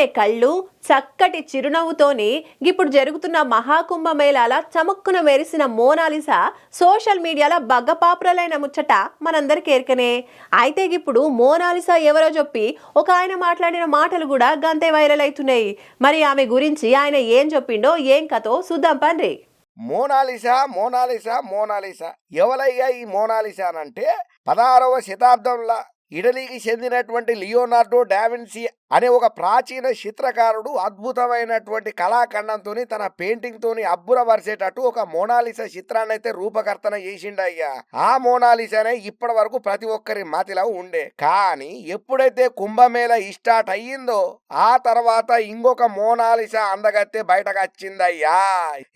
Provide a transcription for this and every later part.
తేనె కళ్ళు చక్కటి చిరునవ్వుతోని ఇప్పుడు జరుగుతున్న మహాకుంభమేళాల చమక్కున మెరిసిన మోనాలిసా సోషల్ మీడియాలో బగ్గపాపురలైన ముచ్చట మనందరికి ఎరికనే అయితే ఇప్పుడు మోనాలిసా ఎవరో చెప్పి ఒక ఆయన మాట్లాడిన మాటలు కూడా గంతే వైరల్ అవుతున్నాయి మరి ఆమె గురించి ఆయన ఏం చెప్పిండో ఏం కథో చూద్దాం పండ్రి. Mona Lisa Mona Lisa Mona Lisa. ఎవలయ్యా ఈ మోనాలిసా అంటే పదహారవ శతాబ్దంలో ఇటలీకి చెందినటువంటి లియోనార్డో డావిన్సీ అనే ఒక ప్రాచీన చిత్రకారుడు అద్భుతమైనటువంటి కళాఖండంతో తన పెయింటింగ్ తోని అబ్బురపరిచేటట్టు ఒక మోనాలిసా చిత్రాన్ని అయితే రూపకర్తన చేసిండయ్యా. ఆ మోనాలిసానే ఇప్పటి వరకు ప్రతి ఒక్కరి మతిలో ఉండే. కానీ ఎప్పుడైతే కుంభమేళ స్టార్ట్ అయ్యిందో ఆ తర్వాత ఇంకొక మోనాలిసా అందగత్తే బయటకు వచ్చిందయ్యా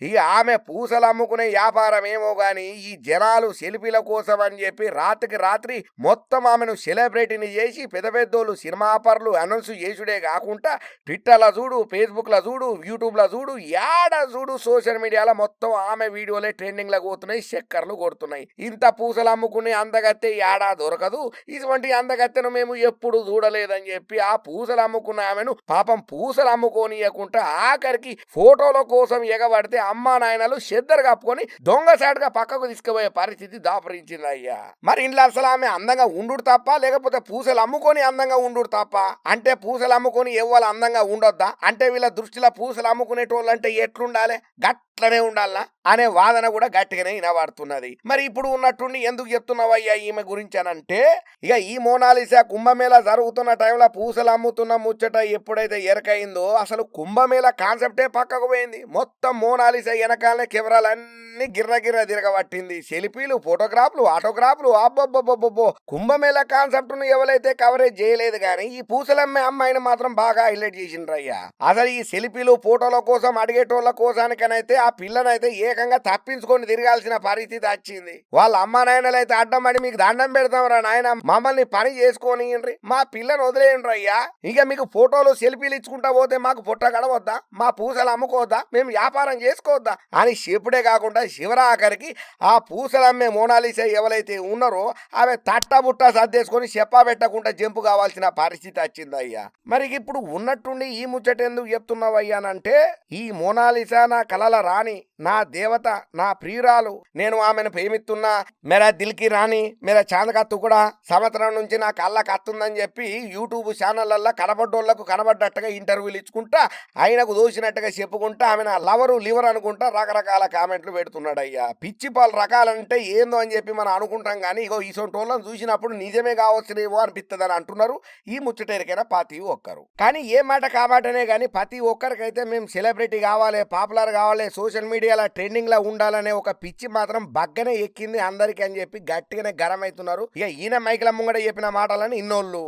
ఈ ఆమె పూసలు అమ్ముకునే వ్యాపారం ఏమో గాని ఈ జనాలు సెల్ఫీల కోసం అని చెప్పి రాత్రికి రాత్రి మొత్తం ఆమెను సెలబ్రిటీని చేసి పెద్ద పెద్దోళ్ళు సినిమాపర్లు అనౌన్స్ చేసుడే కాకుండా ట్విట్టర్లో చూడు ఫేస్బుక్లో చూడు యూట్యూబ్లో చూడు యాడ చూడు సోషల్ మీడియాలో మొత్తం ఆమె వీడియోలే ట్రెండింగ్లో పోతున్నాయి చక్కర్లు కొడుతున్నాయి. ఇంత పూసలు అమ్ముకునే అందగత్తె యాడా దొరకదు. ఇటువంటి అందగత్తెను మేము ఎప్పుడు చూడలేదని చెప్పి ఆ పూసలు అమ్ముకున్న ఆమెను పాపం పూసలు అమ్ముకోనియకుండా ఆఖరికి ఫోటోల కోసం ఎగబడితే అమ్మా నాయనలు చెద్దరు కప్పుకొని దొంగసాటుగా పక్కకు తీసుకుపోయే పరిస్థితి దాపరించింది అయ్యా. మరి ఇంట్లో అసలు ఆమె అందంగా ఉండు తప్ప లేక లేకపోతే పూసలు అమ్ముకొని అందంగా ఉండు తప్ప అంటే పూసలు అమ్ముకొని ఎవ్వరు అందంగా ఉండొద్దా? అంటే వీళ్ళ దృష్టిలో పూసలు అమ్ముకునేటోళ్ళు అంటే ఎట్లుండాలి? గట్లనే ఉండాలనా అనే వాదన కూడా గట్టిగానే వినబడుతున్నది. మరి ఇప్పుడు ఉన్నట్టుండి ఎందుకు చెప్తున్నావయ్యా ఈమె గురించి అని అంటే ఇక ఈ మోనాలిసా కుంభమేళ జరుగుతున్న టైంలో పూసలు అమ్ముతున్న ముచ్చట ఎప్పుడైతే ఎరకైందో అసలు కుంభమేళ కాన్సెప్టే పక్కకు పోయింది. మొత్తం మోనాలిసా వెనకాలనే కెమెరాలన్నీ గిర్ర గిర్ర తిరగబట్టింది. సెల్ఫీలు ఫోటోగ్రాఫ్లు ఆటోగ్రాఫ్లు అబ్బబ్బబ్బబ్బో కుంభమేళ కాన్సెప్ట్ ను ఎవరైతే కవరేజ్ చేయలేదు కానీ ఈ పూసలమ్మే అమ్మాయిని మాత్రం బాగా హైలైట్ చేసిండ్రయ్యా. అసలు ఈ సెల్ఫీలు ఫోటోల కోసం అడిగేటోళ్ళ కోసానికనైతే ఆ పిల్లనైతే ఏకంగా తప్పించుకొని తిరగాల్సిన పరిస్థితి వచ్చింది. వాళ్ళ అమ్మ నాయనలైతే అడ్డం పడి మీకు దండం పెడతాం రా నాయన మమ్మల్ని పని చేసుకొని మా పిల్లని వదిలేయండి అయ్యా ఇక మీకు ఫోటోలు సెల్ఫీలు ఇచ్చుకుంటా పోతే మాకు పుట్ట గడవద్దా? మా పూసలు అమ్ముకోవద్దా? మేము వ్యాపారం చేసుకోవద్దా? అని చెప్పుడే కాకుండా శివరాఖరికి ఆ పూసలమ్మే మోనాలిసా ఎవరైతే ఉన్నారో ఆమె తట్టబుట్ట సర్దేసుకొని చెప్పా పెట్టకుండా జంపు కావాల్సిన పరిస్థితి వచ్చింది అయ్యా. మరి ఇప్పుడు ఉన్నట్టుండి ఈ ముచ్చట ఎందుకు చెప్తున్నావయ్యానంటే ఈ మోనాలిసా నా కలల రాణి నా దేవత నా ప్రియురాలు నేను ఆమెను ప్రేమిస్తున్నా మేరా దిల్కి రాణి మేరా చాందకత్తు కూడా సంవత్సరం నుంచి నా కళ్ళకి అత్తుందని చెప్పి యూట్యూబ్ ఛానళ్ళల్లో కనబడ్డోళ్ళకు కనబడ్డట్టుగా ఇంటర్వ్యూలు ఇచ్చుకుంటా ఆయనకు దోసినట్టుగా చెప్పుకుంటా ఆమె నా లవరు లివర్ అనుకుంటా రకరకాల కామెంట్లు పెడుతున్నాడు అయ్యా పిచ్చి పాలు రకాలంటే ఏందో అని చెప్పి మనం అనుకుంటాం కానీ ఇగో ఈ సొంటోళ్ళని చూసినప్పుడు నిజమే కావచ్చు కావచ్చునేమో అనిపిస్తుందని అంటున్నారు. ఈ ముచ్చటేరికైనా ప్రతి ఒక్కరు. కానీ ఏ మాట కామాటనే కానీ ప్రతి ఒక్కరికైతే మేము సెలబ్రిటీ కావాలి పాపులర్ కావాలి సోషల్ మీడియాలో ట్రెండింగ్లో ఉండాలనే ఒక పిచ్చి మాత్రం బగ్గనే ఎక్కింది అందరికీ అని చెప్పి గట్టిగానే గరం అవుతున్నారు ఇక ఈయన మైకిల ముంగడ చెప్పిన మాటలని ఇన్నోళ్ళు.